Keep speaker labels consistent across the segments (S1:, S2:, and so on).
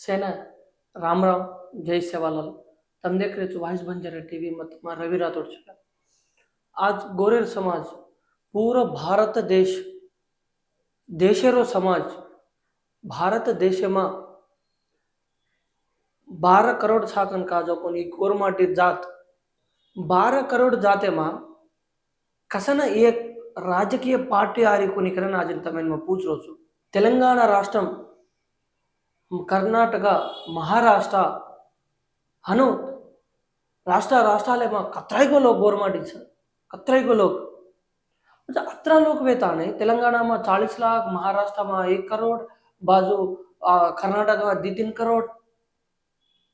S1: ಸೇನಾ ರಾಮರಾವ್ ಜೈ ಸೇವಾಲಾಲ್ ತಂದೆ ಕರೆತು ವಾಯ್ಸ್ ಬಂಜಾರೆ ಟಿ ವಿ ಮತ್ತು ರವಿ ರಾಥೋಡ್ ಚಟ आज गोरेर समाज पूरा भारत देश દેશેરો સમાજ ભારત દેશમાં બાર કરોડ છાકન કાજકોની કોરમાટી જાત બાર કરોડ જાતેમાં કસન એક રાજકીય પાર્ટી આરીકોની કરન આજે તમે પૂછ રહો છો તેલંગાણા રાષ્ટ્రం కర్ణాటక మహారాష్ట్ర అను రాష్ట్ర రాష్ట్రాలేమో కత్రాయికో లోక్ గవర్नमेंट इज कत्राई लोग अच्छा अतरा लोग वेता नहीं तेलंगाना में चालीस लाख महाराष्ट्र में एक करोड़ बाजू कर्नाटक में दी तीन करोड़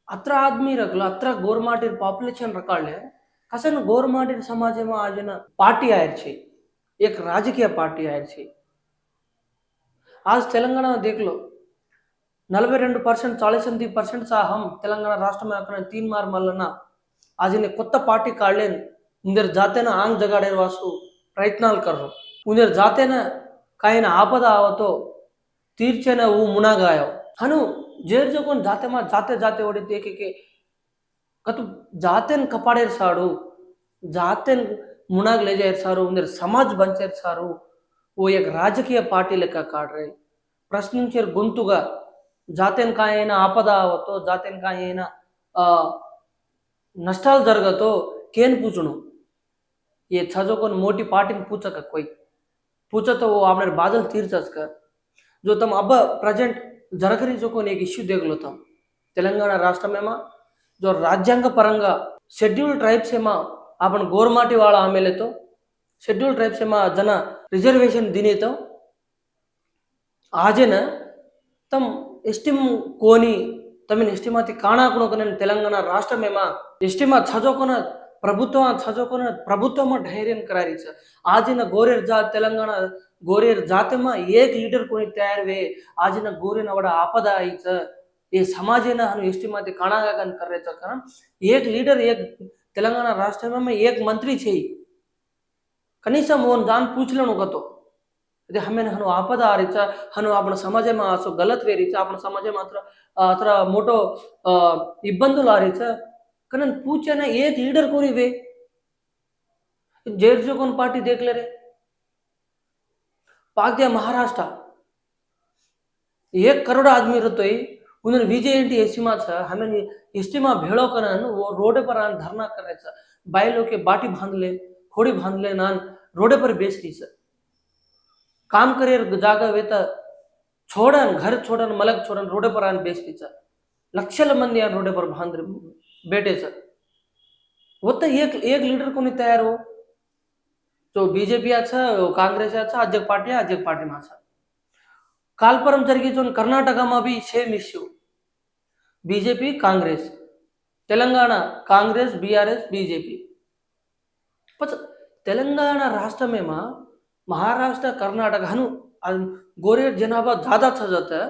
S1: अतरा आदमी रखल अतरा गोरमाटिर पॉपुलेशन रखल है कसन गोरमाटिर समाज में आज ना पार्टी आयर छे एक राजकीय पार्टी आयर छे आज तेलंगाना देख लो నలభై రెండు పర్సెంట్ చాలీస్ ఎనిమిది పర్సెంట్ సాహం తెలంగాణ రాష్ట్రం యొక్క తీన్ మార్ మల్లన్న ఆజిని కొత్త పార్టీ కాళ్ళేన్ ఉందరు జాతేన ఆంగ్ జగాడే వాసు ప్రయత్నాలు కర్రు. ఉందరు జాతేన కాయన ఆపద ఆవతో తీర్చేన ఊ మునాగాయో అను జేర్జోకొని జాతే మా జాతే జాతే ఓడితే ఏకేకే. గత జాతేన్ కపాడేరు సాడు జాతేన్ మునాగ్ లేజేరు సారు ఉందరు సమాజ్ బంచేరు సారు ఓ యొక్క రాజకీయ పార్టీ లెక్క కాడ్రై. ప్రశ్నించారు గొంతుగా జాతెన్ కాయైనా ఆపద అవతో జాతెన్ కాయైనా ఆ, నష్టాలు జరగతో కేన్ పూచును ये छजोकोन मोटी पार्टी में पूछा का कोई पूछा तो वो आपने बादल तीर का जो तुम अब प्रेजेंट జరగని जो कोन एक इश्यू देख लो तुम తెలంగాణ రాష్ట్రమేమా जो రాజ్యాంగ పరంగా షెడ్యూల్ ట్రైబ్స్ ఏమా आपण गोरमाटी वाला आमेले तो शेड्यूल ट्राइब्स एमा जन रिजर्वेशन दिने तो ఎస్టిమ్ కోని ತಮ್ಮಿನ ఎస్టిమాతి ಕಾಣಾಕುಣಕ నేను తెలంగాణ రాష్ట్రం ఏమా ఎస్టిమా చదువుకున్న ప్రభుత్వం చదువుకున్న ప్రభుత్వం ధైర్యం కరారి ఆజిన గోరేర్ జా తెలంగాణ గోరేర్ జాతమా ఏ లీడర్ కొని తయారు వే ఆజిన గోరేన వడ ఆపద ఆయిచ ఏ సమాజేన హను ఎస్టిమాతి కాణాగా కర్రే చ కరణ ఏక్ లీడర్ ఏ తెలంగాణ రాష్ట్రమే ఏ మంత్రి చేయి. కనీసం ఓన్ దాని పూచలను ఒకతో म्हणजे हमें हनु आपद आ हनु आपण समाज मा असो गलत वे आपण समाज में अत्र अत्र मोटो लारीच कारण रही है ना एक लीडर कोरी वे जेर जो कौन पार्टी देख ले रहे दिया महाराष्ट्र एक करोड़ आदमी रतोय उन्होंने विजय एंटी एस में हमें एस में भेड़ो कर वो रोड पर आन धरना बाई लोग के बाटी बांधले खोड़ी बांधले नान रोडे पर बेच ली सर काम કામ કરી જાગા छोड़न, घर छोड़न मलग छोड़न, रोड पर પર આને બેસપીચા લક્ષલ मंदी આ रोड पर भांद बैठे सर वो तो एक एक लीडर को नहीं तैयार हो। तो बीजेपी अच्छा कांग्रेस अच्छा आज पार्टी आज पार्टी में अच्छा काल परम ज़रिए जो कर्नाटक में भी same issue BJP, Congress. Telangana, Congress, BRS, BJP. Telangana Rashtra में माँ महाराष्ट्र कर्नाटक हनु अन गोरे जनाभा ज्यादा छ जातं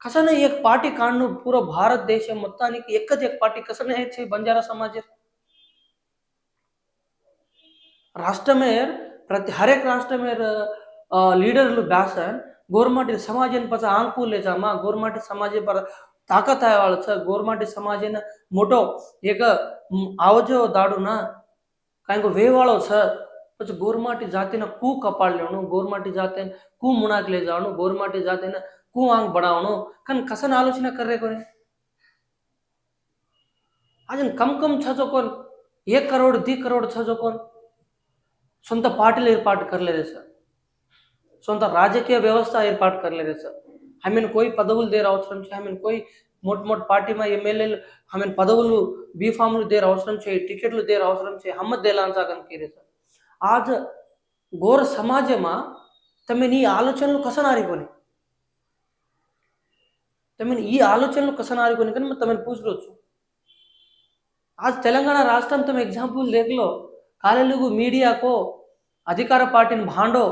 S1: कसं नाही एक पार्टी काढणं पुरं भारत देश మొత్తానికి एकच एक पार्टी कसं नाही आहे बंजारा समाज राष्ट्र में प्रति हर एक राष्ट्र में लीडर ब्यासन गोरमाटी समाजन पच आंकू ले जामा गोरमाटी समाजे पर ताकत आहे वाळ छ गोरमाटी समाजेन મોટો पे गोरमाटी जाति ने कू कपाड़ ले गोरमाटी जाते ने कू मुनाक ले जा गोरमाटी जाति ने कू आंग बढ़ाणो कन कसन आलोचना कर रहे को आज कम कम छ जो एक करोड़ दी करोड़ छ जो कौन स्वंत पार्टी एर्पाट कर ले रहे सर स्वंत राजकीय व्यवस्था एर्पाट कर ले रहे सर हमें कोई पदवल देर अवसर हमें कोई मोट मोट पार्टी में एमएलए हमें पदवल बी फार्म देर अवसर टिकेट देर अवसर हम देला सर आज ગોર સમાજમાં તમેની ఆలోచనలు કસનારીકોને తమని ఈ ఆలోచనలు కసనారికొని కానీ తమని పూసుకోవచ్చు ఆజ్ తెలంగాణ రాష్ట్రం తమ ఎగ్జాంపుల్ లేకలో కాలెలుగు మీడియాకో అధికార పార్టీని భాండో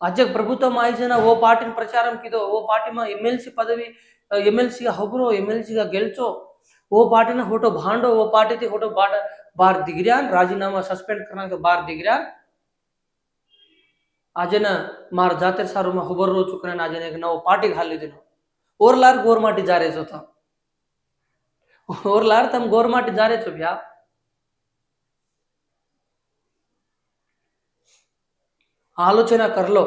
S1: అధ్య ప్రభుత్వం ఆయోజన ఓ పార్టీని ప్రచారం కిదో ఓ పార్టీ మా ఎమ్మెల్సీ పదవి ఎమ్మెల్సీగా హబురో ఎమ్మెల్సీగా గెలిచో ఓ పార్టీని హోటో భాండో ఓ పార్టీది హోటో బాట बार दिगरियान राजीनामा सस्पेंड करना के बार दिगरियान आज ना मार जाते सारो में हुबर रो चुके आज एक नव पार्टी घाली दिनो ઓરલાર ગોરમાટી જારે છો તમ ઓરલાર તમ ગોરમાટી જારે છો ભ્યા આલોચના કરલો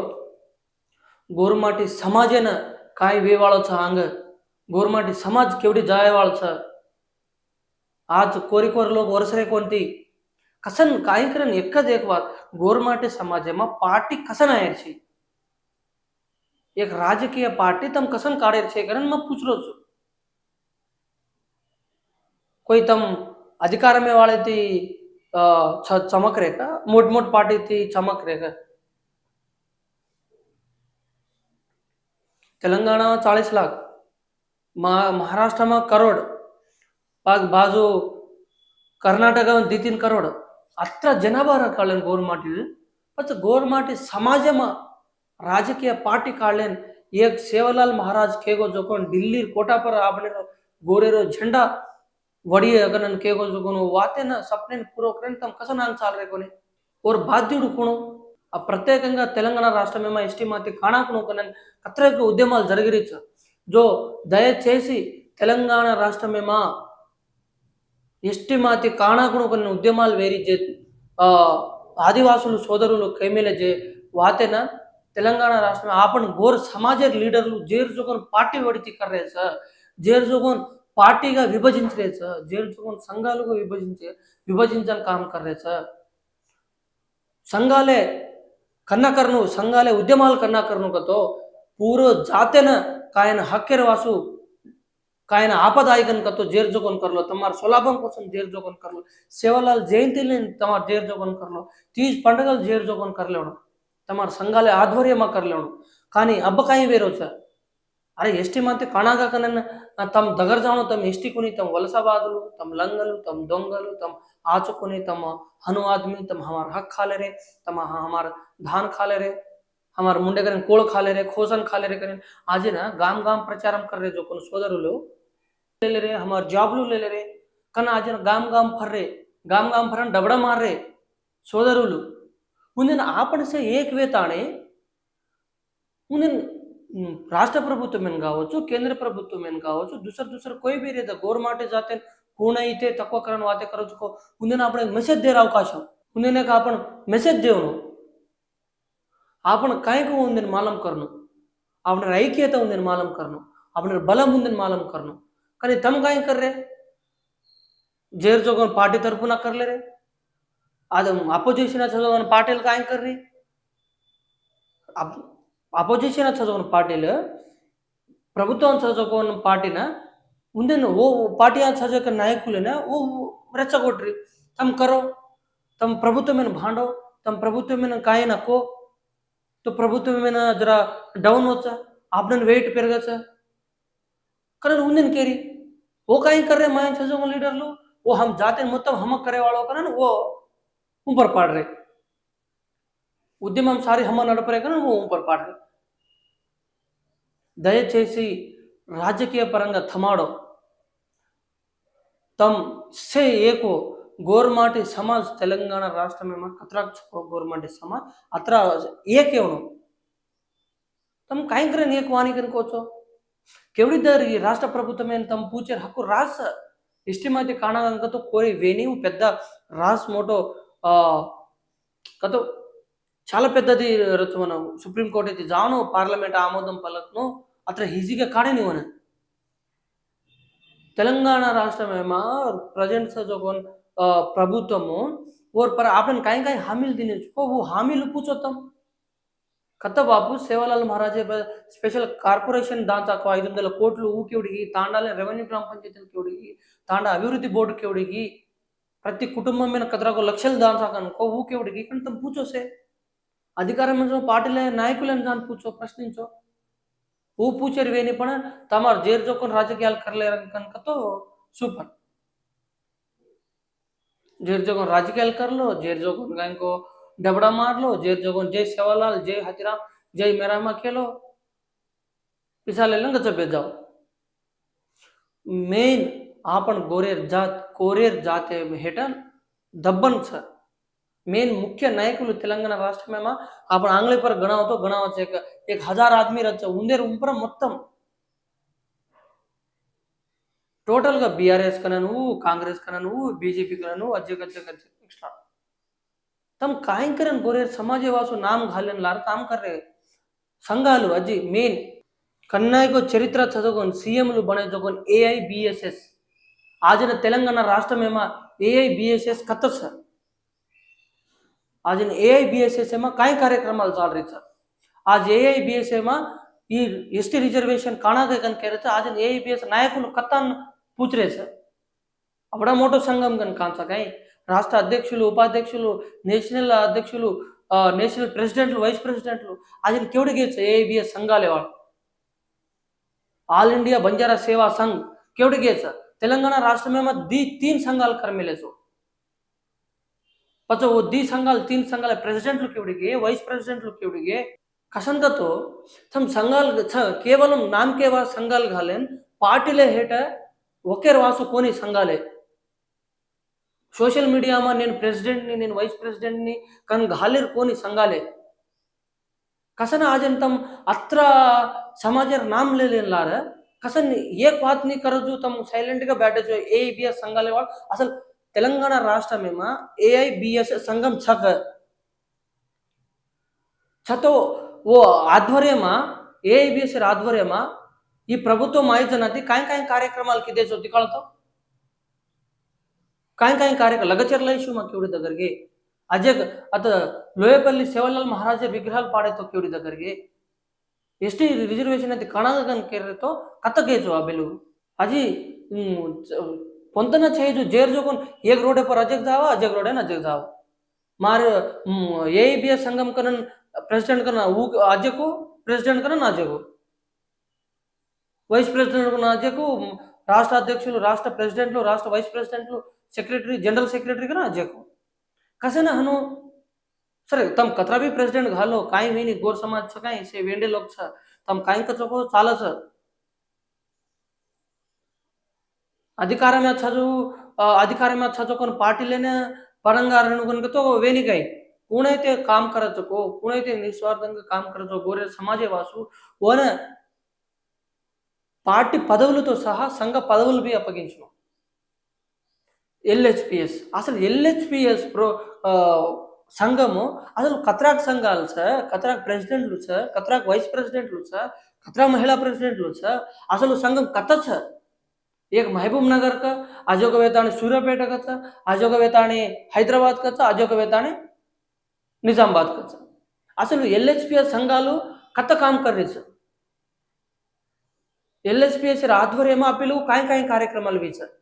S1: ગોરમાટી સમાજેને કાંઈ વેવાળો છે આંગ ગોરમાટી સમાજ કેવડી જાયવાળ છે आज कोरी कोर लोक वर्सरे कोणती कसन काही करेन एकच एक વાત ગોરમાટી સમાજમાં પાર્ટી કસન આયર છે એક રાજકીય પાર્ટી તમ કસન કાઢેર છે કરીને मैं पूछ रो છું કોઈ તમ અધિકાર में વાળે થી અ, छ- ચમક રે का મોટ મોટ પાર્ટી થી ચમક રે का તેલંગાણામાં ચાલીસ લાખ મહા- મહારાષ્ટ્રમાં કરોડ ಬಾಜು ಬಾಜು ಕರ್ನಾಟಕ ಒಂದು ದಿತಿನ್ ಕರೋಡ್ ಹತ್ರ ಜನ ಬರ ಕಾಳೇನು ಗೋರ್ ಮಾಡಿದ್ರು ಮತ್ತು ಗೋರ್ ಮಾಡಿ ಸಮಾಜಮ ರಾಜಕೀಯ ಪಾರ್ಟಿ ಕಾಳೇನು ಏಕ್ ಸೇವಲಾಲ್ ಮಹಾರಾಜ್ ಕೇಗೋ ಜೋಕೊಂಡು ఢిల్లీ ಕೋಟಾಪರ ಆಬಣಿರೋ ಗೋರೆರೋ ಝಂಡಾ ಒಡಿಯ ಅಗನನ್ ಕೇಗೋ ಜೋಗೋನು ವಾತೆನ ಸಪ್ನೆನ್ పూర్వకరణ తమ కసనాన్ సాలరే కోని ఓర్ బాధ్యుడు కుణు ఆ ప్రత్యేకంగా తెలంగాణ రాష్ట్రమేమో ఎస్టీ మాతి కాణాకును కొనని అత్రేక ఉద్యమాలు జరిగిరిచ్చు జో దయచేసి తెలంగాణ రాష్ట్రమేమా ఎస్టి మాతి కాణాకును కొన్ని ఉద్యమాలు వేరిచ్చే ఆదివాసులు సోదరులు కైమేల జే వాతేన? తెలంగాణ రాష్ట్రం ఆపణ గోర్ సమాజ లీడర్లు జేర్చుకొని పార్టీ పడితే కర్రే సార్ జేర్చుకొని పార్టీగా విభజించలేదు సార్. జేర్చుకొని సంఘాలుగా విభజించే విభజించని కామ కర్రే సార్. సంఘాలే కన్నకర్ను సంఘాలే ఉద్యమాలు కన్నకర్నుకతో పూర్వ జాతెన కాయన హక్కెరవాసు కాయన આપાદાયકન કરતો ઝેર જોગન કરલો તમારા కోసం ઝેર જોગન సేవలాల్ జయంతిని તમારા ઝેર જોગન తీజ్ పండుగలు ઝેર જોગન કરలేవడం તમારા సంఘాల ఆధ్వర్యంగా కానీ అబ్బకాయ వేరే వచ్చా అరే ఎస్టీ మంతే కణాగాకనన్న తమ దగ్గర జాను తమ ఎస్టీ కొని తమ వలసవాదులు తమ లంగలు తమ దొంగలు తమ ఆచుకొని తమ హను ఆద్మి తమ హమార్ హక్ ఖాలేరే తమ హమార్ ధాన్ ఖాలేరే హమార ముండె కరిన కోళ ఖాలేరే ఖోసన్ ఖాలేరే కరిన ఆజిన గామ్ గామ్ ప్రచారం కర్రే జోకుని సోదరులు. ले ले रहे हमारे जॉब ले ले रहे కానీ ఆ జన గామ్ గామ్ ఫర్రే గామ్ గామ్ ఫర్ అని డబడ మార్రే సోదరులు ఉందిన ఆపడిసే ఏకవేతానే ఉందిన రాష్ట్ర ప్రభుత్వమేను కావచ్చు కేంద్ర ప్రభుత్వమేను కావచ్చు దుసర దుసర કોઈ ભી રેતા ગોર માટે જાતે કોણઈતે તકો કરન વાતે કરો છો ఉందిన આપણે મેસેજ દેર અવકાશ ఉందిને કે આપણ મેસેજ દેવનો આપણ કાઈક ఉందిన માલમ કરનો આપણ ఐక్యత ఉందిన మాలం કરను આપણ బలం ఉందిన మాలం કરను कहीं तम कहीं कर रहे जेर जो पार्टी तरफ़ ना कर ले रहे आज अपोजिशन अच्छा जो पाटिल कहीं कर रही अपोजिशन अच्छा जो पार्टी प्रभुत् पार्टी ने उन्दे वो पार्टी अच्छा जो नायक ने वो रेचोट्री तम करो तम प्रभुत्म भांडो तम प्रभुत्म का को तो प्रभुत्म जरा डन होता आपने वेट पेरगा कारण उन्हें केरी वो काहे कर रहे माया छजो लीडर लो वो हम जाते मतलब हम करे वालों का ना वो ऊपर पड़ रहे ఉద్యమం సారి హమ్మ నడపరే కానీ నువ్వు ఊపర్ పాడరు దయచేసి రాజకీయ పరంగా थमाड़ो तम से एको गोरमाटी समाज तेलंगाना राष्ट्र में मां कतरा छको गोरमाटी समाज अत्र एक येवणो तम కెవరిద్దరు ఈ రాష్ట్ర ಪ್ರಭುತ್ವಮೇಲೆ తమ ಪೂಚರ್ హక్కు రాస్ ఇష్టమైతే ಕಾಣದಂಕಂತ కోరి వేణివు పెద్ద రాస్ మోటో కథ చాలా పెద్దది రచ్చు మనం సుప్రీంకోర్టు అయితే జాను పార్లమెంట్ ఆమోదం పలక్ను అత్ర ఈజీగా కాడని కాడనివన తెలంగాణ రాష్ట్రమేమా ప్రజెంట్ సజోగన్ ప్రభుత్వము ఓర్ పర్ ఆపని కాయ హామీలు తినేసుకో ఓ హామీలు కూర్చోతాం కత్తబాబు సేవలాల్ మహారాజే స్పెషల్ కార్పొరేషన్ దాంతో ఐదు వందల కోట్లు ఊకేవుడిగి తాండాల రెవెన్యూ గ్రామ పంచాయతీలకి ఉడిగి తాండా అభివృద్ధి బోర్డుకి ఉడిగి ప్రతి కుటుంబం మీద కదరాకు లక్షలు దాంచాకనుకో ఊకే ఉడిగి తను పూచోసే అధికారం పార్టీల నాయకులను దాని పూచో ప్రశ్నించో. ఊ పూచేరు వేని పని తమ జేరు జోకొని రాజకీయాలు కరలేరు కనుకతో సూపర్. జేరు జోకొని రాజకీయాలు కరలో జేరు జోకొని ఇంకో डबड़ा मार लो जय जगन जय सेवालाल जय हाजीराम जय मेरा खेलो पिसा ले लंग चपे जाओ। मेन आपन गोरेर जात कोरेर जाते हेटन दब्बन छ मेन मुख्य नायक तेलंगाना राष्ट्र में आप आंगले पर गणाओ तो गणाओ एक, एक हज़ार आदमी रच उंदेर उपर मतम टोटल का बीआरएस कनन वो कांग्रेस कनन वो बीजेपी कनन वो अजय गज्जे गज्जे एक्स्ट्रा ತಮ್ಮ ಕಾಯಂಕರನ್ ಗೋರೆಯರ್ ಸಮಾಜವಾಸು ನಾಮ್ ಘಾಲನ್ಲಾರ ಕಾಮ್ ಕರ್ರೆ సంఘాలు అది మెయిన్. కన్నాయికు చరిత్ర చదువుకొని సీఎంలు బనేదొకొని ఏఐబిఎస్ఎస్. ఆజిన తెలంగాణ రాష్ట్రం ఏమో ఏఐబిఎస్ఎస్ కథ సార్. ఆజిన ఏఐబిఎస్ఎస్ ఏమో కాయ కార్యక్రమాలు చాలరీ సార్. ఆజ్ ఏఐబిఎస్ ఏమో ఈ ఎస్టీ రిజర్వేషన్ కాణాకని కేరైతే ఆజిన ఏఐబిఎస్ నాయకులు కథ పూచరే సార్. అప్పుడ మోటో సంఘం కానీ కాన్సా కాయ? రాష్ట్ర అధ్యక్షులు ఉపాధ్యక్షులు నేషనల్ అధ్యక్షులు నేషనల్ ప్రెసిడెంట్లు వైస్ ప్రెసిడెంట్లు అది కేవడి గేచ్చు ఏఐబిఎస్ సంఘాలు ఇవాళ ఆల్ ఇండియా బంజారా సేవా సంఘ్ కేవడి గేచ్చు తెలంగాణ రాష్ట్రమేమో ది తీన్ సంఘాలు కర్మిలేసు పచ్చ ది సంఘాలు తీన్ సంఘాల ప్రెసిడెంట్లు కేవడిగే వైస్ ప్రెసిడెంట్లు కేవడిగే కసంతతో తమ సంఘాలు కేవలం నామకేవా సంఘాలు కాలేన్ పార్టీలే హేట ఒకే రాసు కోని సంఘాలే. సోషల్ મીડિયામાં నేను પ્રેસિડેન્ટની నేను వైస్ પ્રેસિડેન્ટની કન ઘાલેર કોની સંગાલે કસન આજંતમ અત્ર સમાજર નામ લે લેલાર કસન એક વાત ની કરજો તમ సైలెంట్గా બેઠે છો એબીએસ સંગાલે વાળ અસલ తెలంగాణ రాష్ట్రమేమా ఏఐబిఎస్ సంఘం చక. చతో ఓ ఆధ్వర్యమా ఏఐబిఎస్ ఆధ్వర్యమా ఈ ప్రభుత్వం ఆయుధనది కాయం కాయం కార్యక్రమాలకి ఇదే చొద్దికాళ్ళతో ಕಾಂಕಾಯಿ ಕಾರ್ಯಕ್ಕೆ ಲಗಚರ್ಲೈಶು ಕೇಳಿದ ದಗರ್ಗೆ ಅಜಗ್ ಅತ ಲೋಯಪಲ್ಲಿ ಸೇವಲಾಲ್ ಮಹಾರಾಜ ವಿಗ್ರಹಾಲ್ ಪಾಡೇತೋ ಕೇಳಿದ ದಗರ್ಗೆ ಎಷ್ಟೇ ರಿಸರ್ವೇಶನ್ ಅಂತ ಕಣಗನ್ ಕೇರಿತೋ ಕತ್ತಗೇಜು ಆ ಬೆಲೂರು. ಅಜಿ పొంతన చేయదు జేర్చుకుని ఏ రోడే పర్ అజక్ జావా అజక్ రోడే అజక్ జావా మార్ ఏఐబిఎస్ సంఘం కన్నా ప్రెసిడెంట్ కన్నా ఊ అజకు ప్రెసిడెంట్ కన్నా అజకు వైస్ ప్రెసిడెంట్ కన్నా అజకు రాష్ట్ర అధ్యక్షులు రాష్ట్ర ప్రెసిడెంట్లు రాష్ట్ర వైస్ ప్రెసిడెంట్లు సెక్రటరీ జనరల్ సెక్రటరీగా అజయ్కు કશે હનો સર તમ કતરા બી પ્રેસિડેન્ટ ઘાલો કાંઈ વીની ગોર સમાજ છે કાંઈ છે વેંડે લોક છે તમ કાંઈ કચો ચાલે છે అధికారమే చదువు అధికారమే చదువుకొని పార్టీ లేనే పరంగా అనుకునితో వేనికాయి కూణైతే కామ్ కరచకో కూణైతే నిస్వార్థంగా కామ్ కరచో గోరే సమాజే వాసు. ఓన పార్టీ పదవులతో సహా సంఘ పదవులు బి అప్పగించను. ఎల్హెచ్పిఎస్ అసలు ఎల్హెచ్పిఎస్ ప్రో ఆ, సంఘము అసలు కత్రాక్ సంఘాలు సార్ కత్రాక్ ప్రెసిడెంట్లు సార్ కత్రాక్ వైస్ ప్రెసిడెంట్లు సార్ కత్రా మహిళా ప్రెసిడెంట్లు సార్ అసలు సంఘం కథ సార్ एक महबूब नगर का आजोग वेताणी सूर्यापेट का आजोग वेताणी హైదరాబాద్ కచ్చ అజోగ వేతాని నిజామాబాద్ కచ్చ అసలు ఎల్హెచ్పిఎస్ సంఘాలు కత్త కామ్ కర్రీస్ ఎల్హెచ్పిఎస్ ఆధ్వర్యం అప్పీలు కాయ కాయ కార్యక్రమాలు వీచారు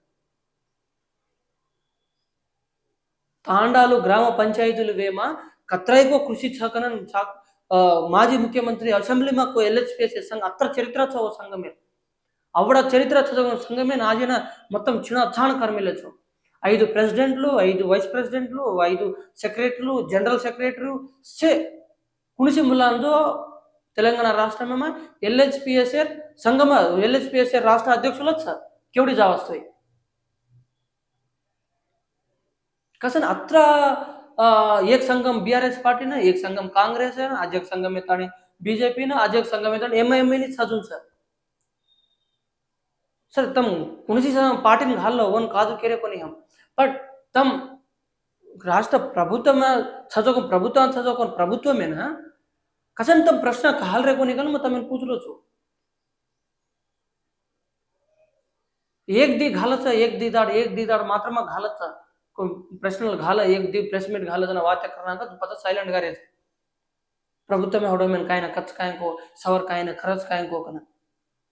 S1: తాండాలు గ్రామ పంచాయతీలు వేమ? కత్రైకో కృషి చాకన మాజీ ముఖ్యమంత్రి అసెంబ్లీ మాకు ಎಲ್ ಎಚ್ ಪಿ ಎಸ್ ಸಂಘ ಅತ್ರ సంఘమే. ಸಂಘಮೇ చరిత్ర చరిత్రోత్సవ సంఘమే నాజన మొత్తం చిన్న అచ్చాన ఐదు ప్రెసిడెంట్లు ఐదు వైస్ ప్రెసిడెంట్లు ఐదు సెక్రటరీలు జనరల్ సెక్రటరీ సే కుణిసిములాందు తెలంగాణ రాష్ట్రమేమా? ఎల్హెచ్పిఎస్ఆర్ సంఘమ ఎల్హెచ్పిఎస్ఆర్ రాష్ట్ర అధ్యక్షులు సార్ కేవడి జావస్తాయి कसन अत्र एक संगम बीआरएस पार्टी ना, एक संगम कांग्रेस है ना, आज एक संगम में ताने बीजेपी ना, आज एक संगम में ताने एमएमए नहीं साजून सर। सर, तम कुणसी पार्टी में घाल लो, वन कादू केरे को नहीं हम। पर तम राष्ट्र प्रभुत्व में सजो को प्रभुत्व छजो को प्रभुत्व में ना कसन तम प्रश्न कहाल रे को निकल मत तमें पूछ लो छो। एक दी घालत एक दी दाड़, एक दी दाड़ मात्र में घालत प्रश्न घाल एक दी प्रेस मीट घालत ना वात्या करणार पता सायलेंट गारेच ప్రభుత్వమే హోడోమెన్ కాయన కచ్ కాయకో సవర్ కాయన ఖరచ్ కాయకో కన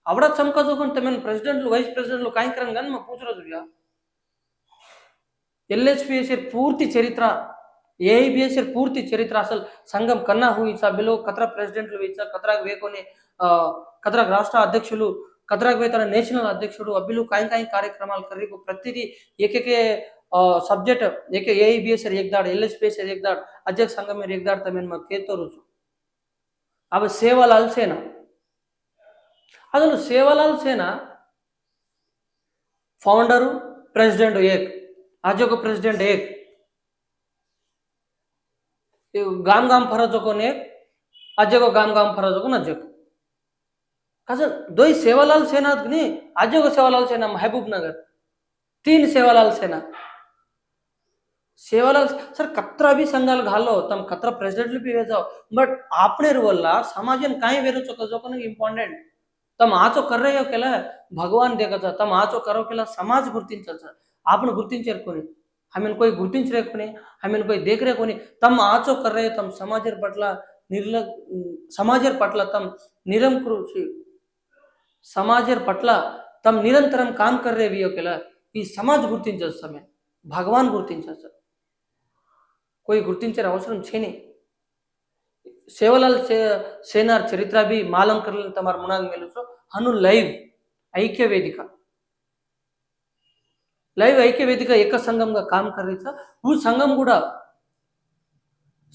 S1: అవడా చమకజో కొన్ తమెన్ ప్రెసిడెంట్లు వైస్ ప్రెసిడెంట్లు కాయ కరన్ గన్ మ పూచరోజు బియా ఎల్హెచ్పిఎస్ పూర్తి చరిత్ర ఏఐబిఎస్ పూర్తి చరిత్ర అసలు సంఘం కన్నా హూ సభ్యులు కత్రా ప్రెసిడెంట్లు వీచ కత్రాకు వేకొని ఆ, కత్రాకు రాష్ట్ర అధ్యక్షులు కత్రాకు వేతన నేషనల్ అధ్యక్షుడు అబ్బిలు కాయ కాయ కార్యక్రమాలు కర్రీకు ప్రతిదీ ఏకేకే సబ్జెక్ట్ ఏకే ఏఐబిఎస్ एक दाड एलएचपीएस एक दाड अध्यक्ष संघ में एक दाड तमेन मग केतो रुचु अब सेवालाल सेना అసలు సేవలాల్ సేనా ఫౌండరు ప్రెసిడెంట్ ఏక్ అజోక ప్రెసిడెంట్ ఏక్ गाम गाम फरज कोण एक अजय को गाम गाम फरज को नजक कसं दोई सेवालाल सेना नहीं आज को सेवालाल सेना महबूब नगर तीन सेवालाल सेना सेवालाल सर कतरा बि संघाला घालो तम कतरा प्रेसिडेंट बि वेझाव बट आपणेर वल्ला समाजान कांय वेरोचो कजो कोन इंपॉर्टेंट తమ ఆచో కర్రయ్యో కెలా భగవాన్ దిగజ తమ ఆచో కర్రో కెలా సమాజ్ గుర్తించచ్చ ఆపణ గుర్తించేరుకొని ఆమెను పోయి గుర్తించలేకుని ఆమెను పోయి దేకరేకొని తమ ఆచో కర్రయ్య తమ సమాజర్ పట్ల నిర్ల సమాజర్ పట్ల తమ నిరంకృషి సమాజర్ పట్ల తమ నిరంతరం కాం కర్రేవియో కెలా ఈ సమాజ్ గుర్తించచ్చు భగవాన్ గుర్తించచ్చు કોઈ గుర్తించే అవసరం చేని సేవలాల్ సే సేనార్ చరిత్రాభి మాలంకర్లను તમારા મુણાલ મેલુસો అను లైవ్ ఐక్య వేదిక లైవ్ ఐక్య వేదిక ఏక సంఘంగా కామ్ కర్రీ సార్ సంఘం కూడా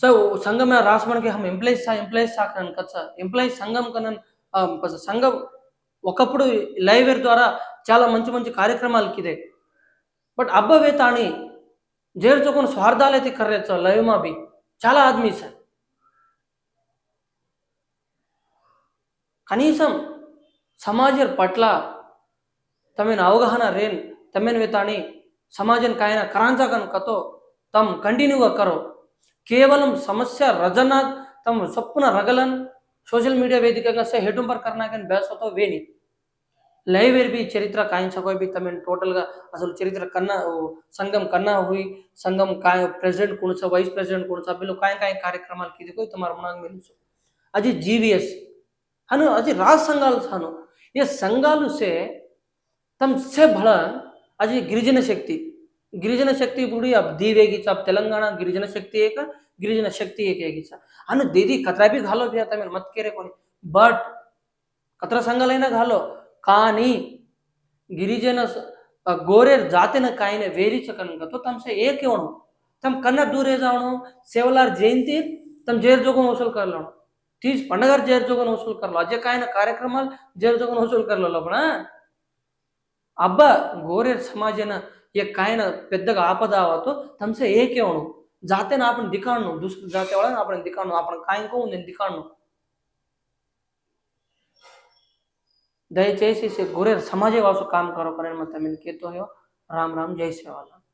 S1: సార్ సంఘం రాసమనికి హమ్ ఎంప్లాయీస్ ఎంప్లాయీస్ సాకరని కదా సార్ ఎంప్లాయీస్ సంఘం కన్నా సంఘం ఒకప్పుడు లైవేర్ ద్వారా చాలా మంచి మంచి కార్యక్రమాలకి ఇదే బట్ అబ్బవేత అని जेर जो कोण स्वार्थालय कर रहे लाईव्ह मा बी చాలా ఆద్మీ సార్ కనీసం సమాజం పట్ల తమైన అవగాహన రేన్ తమైన వేతాని సమాజం కాయన కరాంజాగన్ కతో తమ్ కంటిన్యూగా కరో కేవలం సమస్య రజనాథ్ తమ సొప్పున రగలన్ సోషల్ మీడియా వేదికగా సే హెటుంబర్ కర్నాకన్ బేసతో వేని లైవ్ వేర్ బి చరిత్ర కాయించబోయి బి తమ టోటల్గా అసలు చరిత్ర కన్నా సంఘం కన్నా हुई संगम काय प्रेसिडेंट कोण छ वाइस प्रेसिडेंट कोण छ बेलो काय काय कार्यक्रमाल किती कोई तुम्हारा मनाग मिलू छो अजी जीवीएस हनु अजी राज संघाल छानो ये संघालु से तम से भला अजी गिरिजन शक्ति गिरिजन शक्ति बुड़ी अब दी वेगी अब तेलंगाना गिरिजन शक्ति एक गिरिजन शक्ति एक है अनु दीदी कतरा भी घालो भी आता मत केरे कोनी बट कतरा संघालैना घालो का गिरीजन गोरे जाति कायने वेरी चक तो तम से ए क्यों तम कन्ना दूर है जाणु सेवलार जयंती तम जेर जोगन वसूल कर लो तीस पंडगर जेर जोगन वसूल कर लो अजय कायन कार्यक्रम जेर जोगन वसूल कर लो अपना अब गोरे समाज ये कायन पेद आपदा हो तो तम से एक क्यों जाते ना अपन दिखाणु दूसरे जाते वाले ना दिखाणु अपन कायन दिखाणु దయచేసి గురే సమాజ వాసు కామ్ కరో కరని మత మిన్ కేతో హో రామ్ రామ్ జై సేవాలా